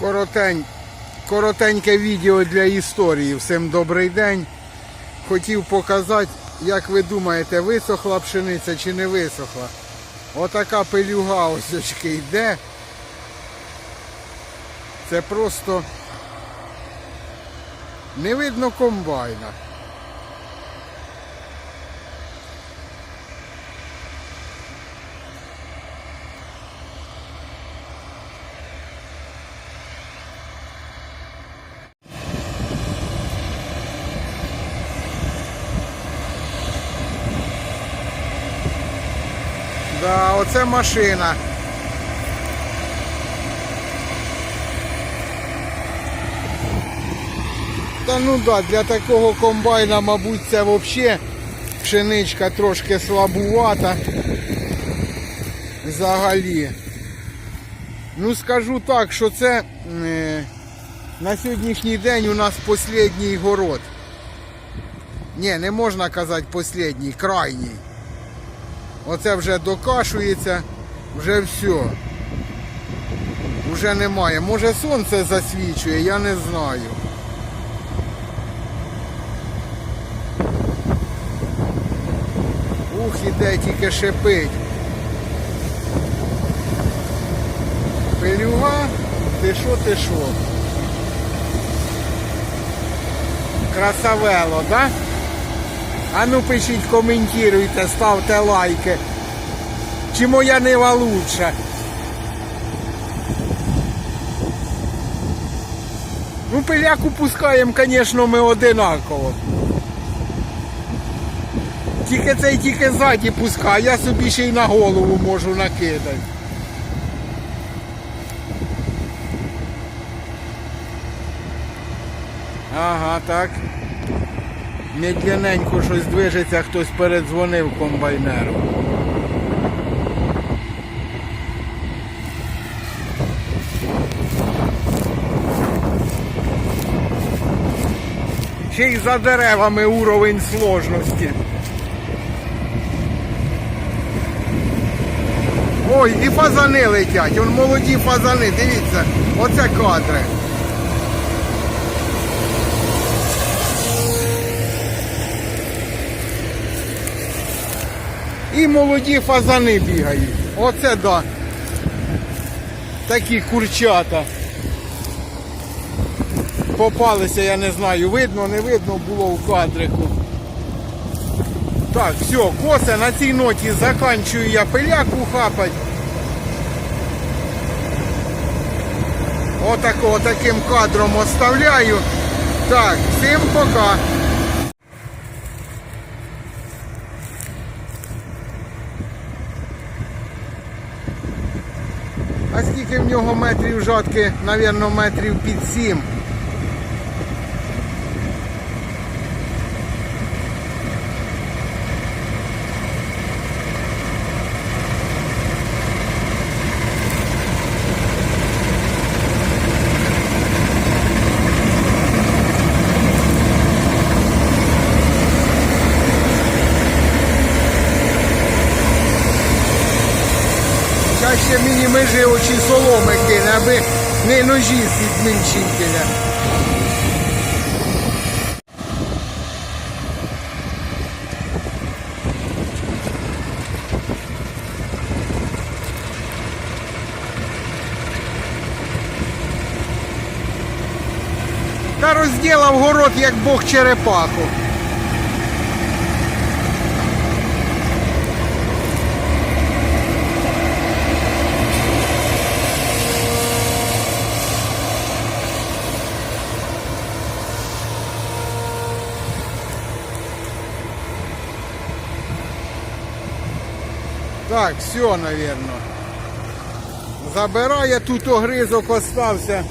Коротень, коротеньке відео для історії. Всім добрий день. Хотів показати, як ви думаєте, висохла пшениця чи не висохла. Отака пилюга ось очки йде. Це просто не видно комбайна. Да, оце машина. Та ну да, для такого комбайна, мабуть, це взагалі пшеничка трошки слабувата. Взагалі. Ну скажу так, що це е, на сьогоднішній день у нас останній город. Ні, не можна казати останній, крайній. Оце вже докашується, вже все. Вже немає. Може сонце засвічує, я не знаю. Ух, іде тільки шипить. Пилюга, ти що, ти що? Красавело, да? А ну пишіть, коментуйте, ставте лайки. Чи моя нива лучше? Ну, пиляку пускаємо, звісно, ми одинаково. Тільки цей тільки ззаді пускає, я собі ще й на голову можу накидати. Ага, так. Медленненько щось движеться, хтось передзвонив комбайнеру. Ще й за деревами уровень сложності. Ой, і фазани летять, он молоді фазани, дивіться, оце кадри. І молоді фазани бігають. Оце да. Такі курчата. Попалися, я не знаю, видно, не видно було в кадрику. Так, все, коса на цій ноті заканчую я пиляку хапать. Отако, таким кадром оставляю. Так, всім пока. А скільки в нього метрів жатки? Навірно, метрів під сім. Чаще мені межи очі соломи кине, аби не ножі з відмінчителя. Та розділав город, як Бог черепаху. Так, все, наверное. Забирає, тут огризок остався.